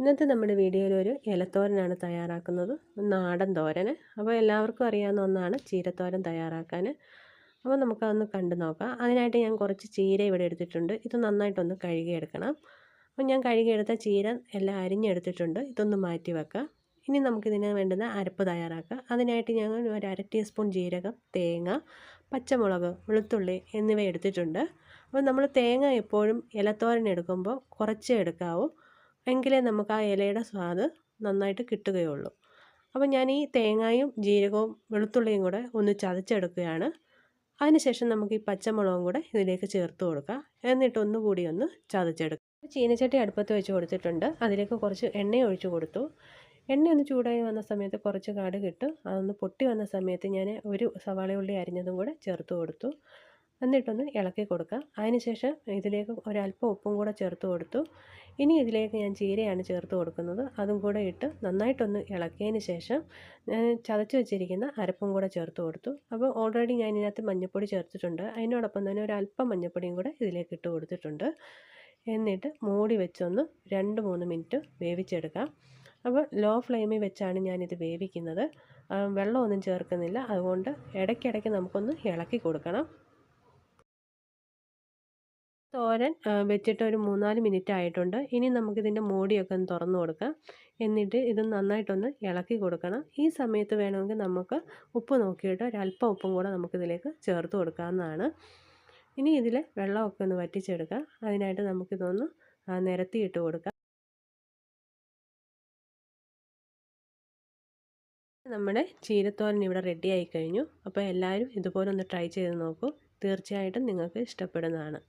ഇന്നത്തെ നമ്മുടെ വീഡിയോയിൽ ഒരു ഇലത്തോരനാണ് തയ്യാറാക്കുന്നത്. നാടൻ തോരന്. അപ്പോൾ എല്ലാവർക്കും അറിയാവുന്ന ഒന്നാണ് ചീരത്തോരൻ തയ്യാറാക്കാൻ. അപ്പോൾ നമുക്കതൊന്ന് കണ്ടു നോക്കാം. അതിനായിട്ട് ഞാൻ കുറച്ച് ചീര ഇവിടെ എടുത്തിട്ടുണ്ട്. ഇത് നന്നായിട്ടൊന്ന് കഴുകിയെടുക്കണം. അപ്പോൾ ഞാൻ കഴുകിയെടുത്ത ചീര എല്ലാം അരിഞ്ഞെടുത്തിട്ടുണ്ട്. ഇതൊന്ന് മാറ്റി വെക്കാം. ഇനി നമുക്കിതിന് വേണ്ടുന്ന അരപ്പ് തയ്യാറാക്കാം. അതിനായിട്ട് ഞാൻ ഒരു അര ടീസ്പൂൺ ജീരകം തേങ്ങ പച്ചമുളക് വെളുത്തുള്ളി എന്നിവ എടുത്തിട്ടുണ്ട്. അപ്പോൾ നമ്മൾ തേങ്ങ എപ്പോഴും ഇലത്തോരൻ എടുക്കുമ്പോൾ കുറച്ചേ എടുക്കാവൂ. എങ്കിലേ നമുക്ക് ആ ഇലയുടെ സ്വാദ് നന്നായിട്ട് കിട്ടുകയുള്ളൂ. അപ്പോൾ ഞാൻ ഈ തേങ്ങയും ജീരകവും വെളുത്തുള്ളിയും കൂടെ ഒന്ന് ചതച്ചെടുക്കുകയാണ്. അതിനുശേഷം നമുക്ക് ഈ പച്ചമുളകും കൂടെ ഇതിലേക്ക് ചേർത്ത് കൊടുക്കാം. എന്നിട്ട് ഒന്നുകൂടി ഒന്ന് ചതച്ചെടുക്കാം. ചീനച്ചട്ടി അടുപ്പത്ത് വെച്ച് കൊടുത്തിട്ടുണ്ട്. അതിലേക്ക് കുറച്ച് എണ്ണ ഒഴിച്ചു കൊടുത്തു. എണ്ണ ഒന്ന് ചൂടായി വന്ന സമയത്ത് കുറച്ച് കാട് കിട്ടും അതൊന്ന് പൊട്ടി വന്ന സമയത്ത് ഞാൻ ഒരു സവാള ഉള്ളി അരിഞ്ഞതും കൂടെ ചേർത്ത് കൊടുത്തു. എന്നിട്ടൊന്ന് ഇളക്കി കൊടുക്കാം അതിനുശേഷം ഇതിലേക്ക് ഒരല്പം ഉപ്പും കൂടെ ചേർത്ത് കൊടുത്തു. ഇനി ഇതിലേക്ക് ഞാൻ ചീരയാണ് ചേർത്ത് കൊടുക്കുന്നത്. അതും കൂടെ ഇട്ട് നന്നായിട്ടൊന്ന് ഇളക്കിയതിന് ശേഷം ചതച്ച് വെച്ചിരിക്കുന്ന അരപ്പും കൂടെ ചേർത്ത് കൊടുത്തു. അപ്പോൾ ഓൾറെഡി ഞാൻ ഇതിനകത്ത് മഞ്ഞൾപ്പൊടി ചേർത്തിട്ടുണ്ട്. അതിനോടൊപ്പം തന്നെ ഒരു അല്പം മഞ്ഞൾപ്പൊടിയും കൂടെ ഇതിലേക്ക് ഇട്ട് കൊടുത്തിട്ടുണ്ട്. എന്നിട്ട് മൂടി വെച്ചൊന്ന് രണ്ട് മൂന്ന് മിനിറ്റ് വേവിച്ചെടുക്കാം. അപ്പോൾ ലോ ഫ്ലെയിമിൽ വെച്ചാണ് ഞാനിത് വേവിക്കുന്നത്. വെള്ളമൊന്നും ചേർക്കുന്നില്ല. അതുകൊണ്ട് ഇടയ്ക്കിടയ്ക്ക് നമുക്കൊന്ന് ഇളക്കി കൊടുക്കണം. തോരൻ വെച്ചിട്ട് ഒരു മൂന്നാൽ മിനിറ്റ് ആയിട്ടുണ്ട്. ഇനി നമുക്കിതിന്റെ മൂടിയൊക്കെ ഒന്ന് തുറന്നു കൊടുക്കാം. എന്നിട്ട് ഇത് നന്നായിട്ടൊന്ന് ഇളക്കി കൊടുക്കണം. ഈ സമയത്ത് വേണമെങ്കിൽ നമുക്ക് ഉപ്പ് നോക്കിയിട്ട് ഒരല്പം ഉപ്പും കൂടെ നമുക്കിതിലേക്ക് ചേർത്ത് കൊടുക്കാവുന്നതാണ്. ഇനി ഇതിൽ വെള്ളമൊക്കെ ഒന്ന് വറ്റിച്ചെടുക്കാം. അതിനായിട്ട് നമുക്കിതൊന്ന് നിരത്തിയിട്ട് കൊടുക്കാം. നമ്മുടെ ചീരത്തോരൻ ഇവിടെ റെഡി ആയി കഴിഞ്ഞു. അപ്പോൾ എല്ലാവരും ഇതുപോലെ ഒന്ന് ട്രൈ ചെയ്ത് നോക്കൂ. തീർച്ചയായിട്ടും നിങ്ങൾക്ക് ഇഷ്ടപ്പെടുന്നതാണ്.